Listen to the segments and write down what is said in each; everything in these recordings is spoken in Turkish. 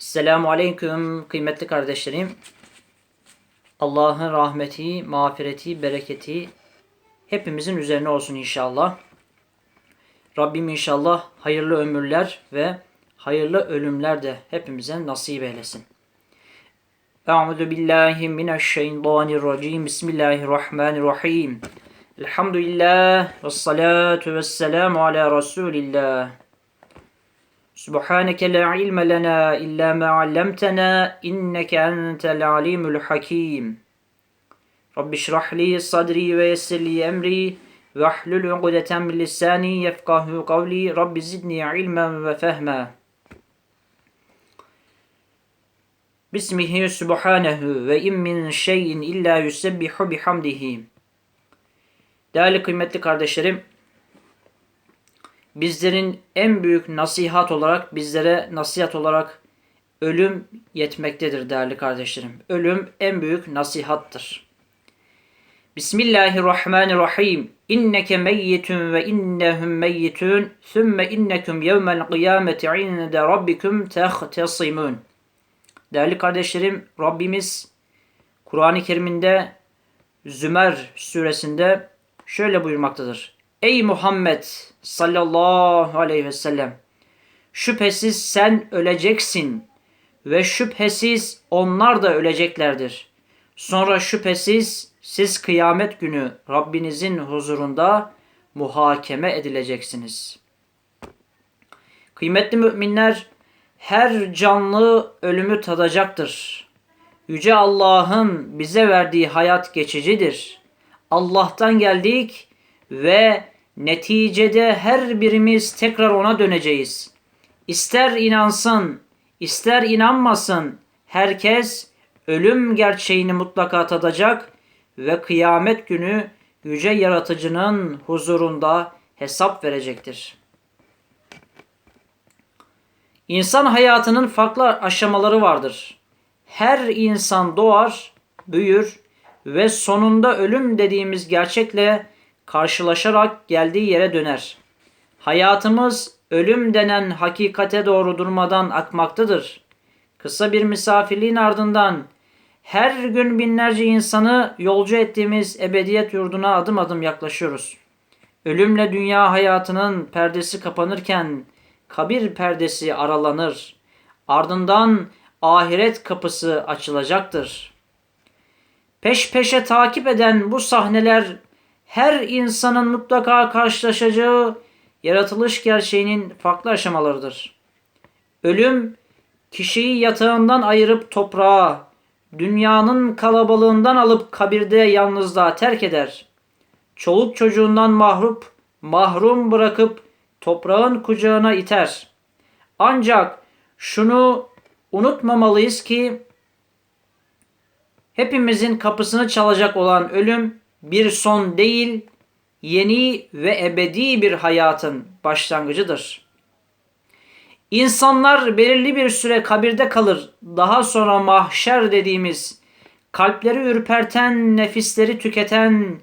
Selamun Aleyküm kıymetli kardeşlerim. Allah'ın rahmeti, mağfireti, bereketi hepimizin üzerine olsun inşallah. Rabbim inşallah hayırlı ömürler ve hayırlı ölümler de hepimize nasip eylesin. Euzu billahi mineşşeytanirracim. Bismillahirrahmanirrahim. Elhamdülillah ve salatu ve selamu ala Resulillah. Subhaneke la ilme lena illa ma allamtana inneke entel alimul hakim. Rabbi şrah li sadri ve yessir li emri ve ahlul uqdeten min lisani yefkahu kavli. Rabbi zidni ilmen ve fehma. Bismihi subhanehu ve in min şeyin illa yusebbihu bihamdihi. Değerli kıymetli kardeşlerim, bizlerin en büyük nasihat olarak, bizlere nasihat olarak ölüm yetmektedir değerli kardeşlerim. Ölüm en büyük nasihattır. Bismillahirrahmanirrahim. İnneke meyyitun ve innehum meyyitun. Sümme innekum yevmel kıyameti inde rabbikum tehtesimun. Değerli kardeşlerim, Rabbimiz Kur'an-ı Kerim'inde Zümer suresinde şöyle buyurmaktadır. Ey Muhammed sallallahu aleyhi ve sellem şüphesiz sen öleceksin ve şüphesiz onlar da öleceklerdir. Sonra şüphesiz siz kıyamet günü Rabbinizin huzurunda muhakeme edileceksiniz. Kıymetli müminler her canlı ölümü tadacaktır. Yüce Allah'ın bize verdiği hayat geçicidir. Allah'tan geldik ve neticede her birimiz tekrar ona döneceğiz. İster inansın, ister inanmasın, herkes ölüm gerçeğini mutlaka tadacak ve kıyamet günü yüce yaratıcının huzurunda hesap verecektir. İnsan hayatının farklı aşamaları vardır. Her insan doğar, büyür ve sonunda ölüm dediğimiz gerçekle karşılaşarak geldiği yere döner. Hayatımız ölüm denen hakikate doğru durmadan akmaktadır. Kısa bir misafirliğin ardından her gün binlerce insanı yolcu ettiğimiz ebediyet yurduna adım adım yaklaşıyoruz. Ölümle dünya hayatının perdesi kapanırken kabir perdesi aralanır. Ardından ahiret kapısı açılacaktır. Peş peşe takip eden bu sahneler her insanın mutlaka karşılaşacağı yaratılış gerçeğinin farklı aşamalarıdır. Ölüm kişiyi yatağından ayırıp toprağa, dünyanın kalabalığından alıp kabirde yalnızlığa terk eder. Çoluk çocuğundan mahrup, mahrum bırakıp toprağın kucağına iter. Ancak şunu unutmamalıyız ki hepimizin kapısını çalacak olan ölüm bir son değil, yeni ve ebedi bir hayatın başlangıcıdır. İnsanlar belirli bir süre kabirde kalır. Daha sonra mahşer dediğimiz kalpleri ürperten, nefisleri tüketen,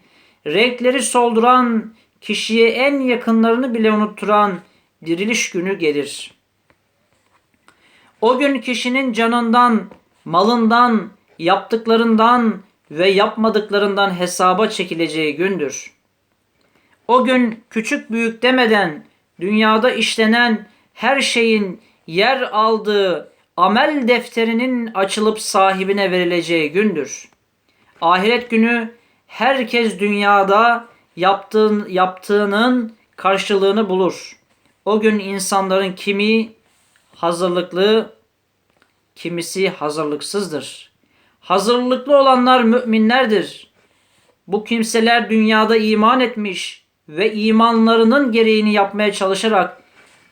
renkleri solduran, kişiye en yakınlarını bile unutturan diriliş günü gelir. O gün kişinin canından, malından, yaptıklarından ve yapmadıklarından hesaba çekileceği gündür. O gün küçük büyük demeden dünyada işlenen her şeyin yer aldığı amel defterinin açılıp sahibine verileceği gündür. Ahiret günü herkes dünyada yaptığın, yaptığının karşılığını bulur. O gün insanların kimi hazırlıklı, kimisi hazırlıksızdır. Hazırlıklı olanlar müminlerdir. Bu kimseler dünyada iman etmiş ve imanlarının gereğini yapmaya çalışarak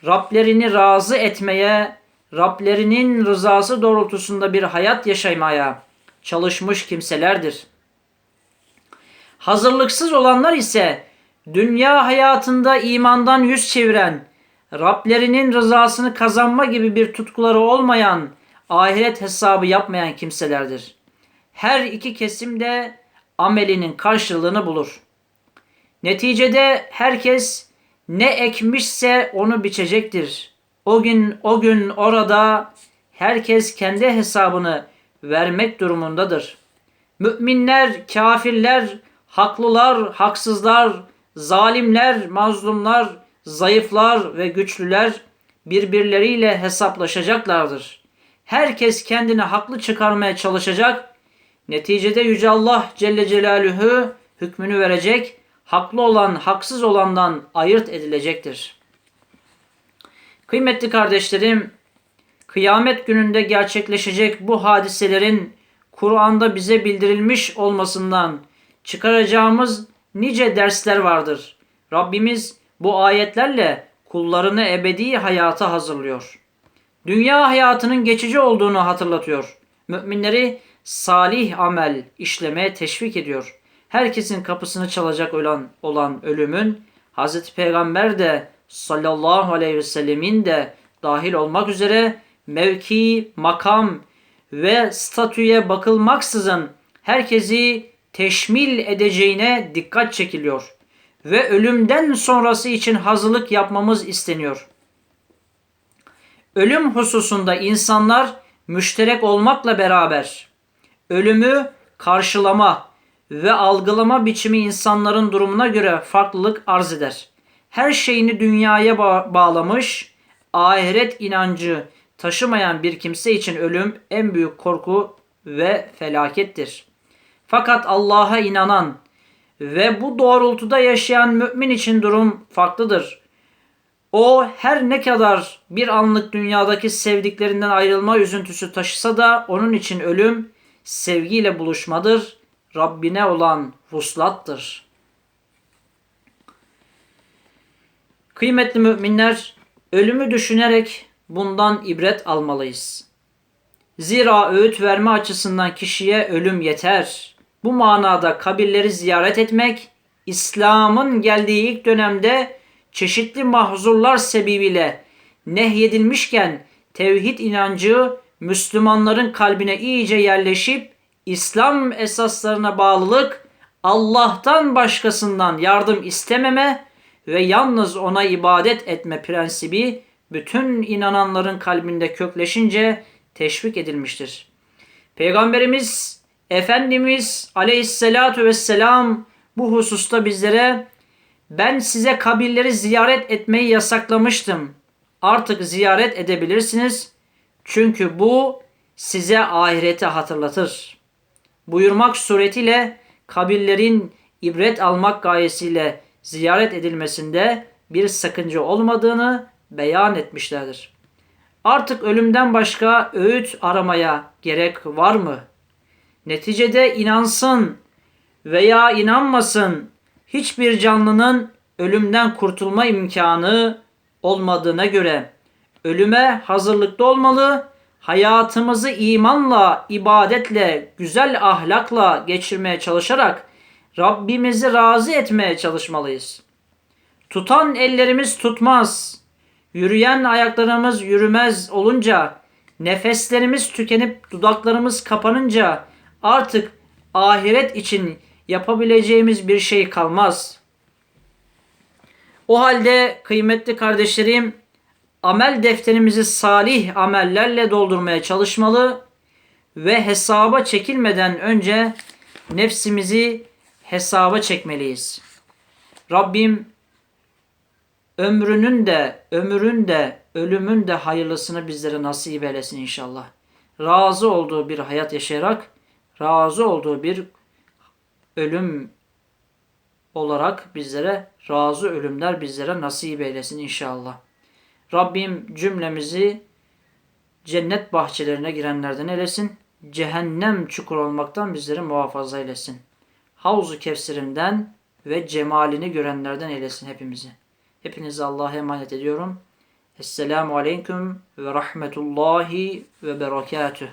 Rablerini razı etmeye, Rablerinin rızası doğrultusunda bir hayat yaşamaya çalışmış kimselerdir. Hazırlıksız olanlar ise dünya hayatında imandan yüz çeviren, Rablerinin rızasını kazanma gibi bir tutkuları olmayan, ahiret hesabı yapmayan kimselerdir. Her iki kesim de amelinin karşılığını bulur. Neticede herkes ne ekmişse onu biçecektir. O gün o gün orada herkes kendi hesabını vermek durumundadır. Müminler, kafirler, haklılar, haksızlar, zalimler, mazlumlar, zayıflar ve güçlüler birbirleriyle hesaplaşacaklardır. Herkes kendini haklı çıkarmaya çalışacak. Neticede Yüce Allah Celle Celaluhu hükmünü verecek. Haklı olan haksız olandan ayırt edilecektir. Kıymetli kardeşlerim, kıyamet gününde gerçekleşecek bu hadiselerin Kur'an'da bize bildirilmiş olmasından çıkaracağımız nice dersler vardır. Rabbimiz bu ayetlerle kullarını ebedi hayata hazırlıyor. Dünya hayatının geçici olduğunu hatırlatıyor. Müminleri salih amel işlemeye teşvik ediyor. Herkesin kapısını çalacak olan, olan ölümün Hazreti Peygamber de sallallahu aleyhi ve sellemin de dahil olmak üzere mevki, makam ve statüye bakılmaksızın herkesi teşmil edeceğine dikkat çekiliyor ve ölümden sonrası için hazırlık yapmamız isteniyor. Ölüm hususunda insanlar müşterek olmakla beraber ölümü karşılama ve algılama biçimi insanların durumuna göre farklılık arz eder. Her şeyini dünyaya ba- bağlamış, ahiret inancı taşımayan bir kimse için ölüm en büyük korku ve felakettir. Fakat Allah'a inanan ve bu doğrultuda yaşayan mümin için durum farklıdır. O her ne kadar bir anlık dünyadaki sevdiklerinden ayrılma üzüntüsü taşısa da onun için ölüm sevgiyle buluşmadır. Rabbine olan vuslattır. Kıymetli müminler, ölümü düşünerek bundan ibret almalıyız. Zira öğüt verme açısından kişiye ölüm yeter. Bu manada kabirleri ziyaret etmek, İslam'ın geldiği ilk dönemde çeşitli mahzurlar sebebiyle nehyedilmişken tevhid inancı Müslümanların kalbine iyice yerleşip İslam esaslarına bağlılık, Allah'tan başkasından yardım istememe ve yalnız ona ibadet etme prensibi bütün inananların kalbinde kökleşince teşvik edilmiştir. Peygamberimiz Efendimiz aleyhissalatu vesselam bu hususta bizlere ben size kabirleri ziyaret etmeyi yasaklamıştım. Artık ziyaret edebilirsiniz. Çünkü bu size ahireti hatırlatır. Buyurmak suretiyle kabirlerin ibret almak gayesiyle ziyaret edilmesinde bir sakınca olmadığını beyan etmişlerdir. Artık ölümden başka öğüt aramaya gerek var mı? Neticede inansın veya inanmasın hiçbir canlının ölümden kurtulma imkanı olmadığına göre ölüme hazırlıklı olmalı, hayatımızı imanla, ibadetle, güzel ahlakla geçirmeye çalışarak Rabbimizi razı etmeye çalışmalıyız. Tutan ellerimiz tutmaz, yürüyen ayaklarımız yürümez olunca, nefeslerimiz tükenip dudaklarımız kapanınca artık ahiret için yapabileceğimiz bir şey kalmaz. O halde kıymetli kardeşlerim amel defterimizi salih amellerle doldurmaya çalışmalı ve hesaba çekilmeden önce nefsimizi hesaba çekmeliyiz. Rabbim ömrünün de, ömrün de, ölümün de hayırlısını bizlere nasip eylesin inşallah. Razı olduğu bir hayat yaşayarak, razı olduğu bir ölüm olarak bizlere razı ölümler bizlere nasip eylesin inşallah. Rabbim cümlemizi cennet bahçelerine girenlerden eylesin. Cehennem çukur olmaktan bizleri muhafaza eylesin. Havzu Kevser'inden ve cemalini görenlerden eylesin hepimizi. Hepinizi Allah'a emanet ediyorum. Esselamu Aleyküm ve Rahmetullahi ve Berekatuhu.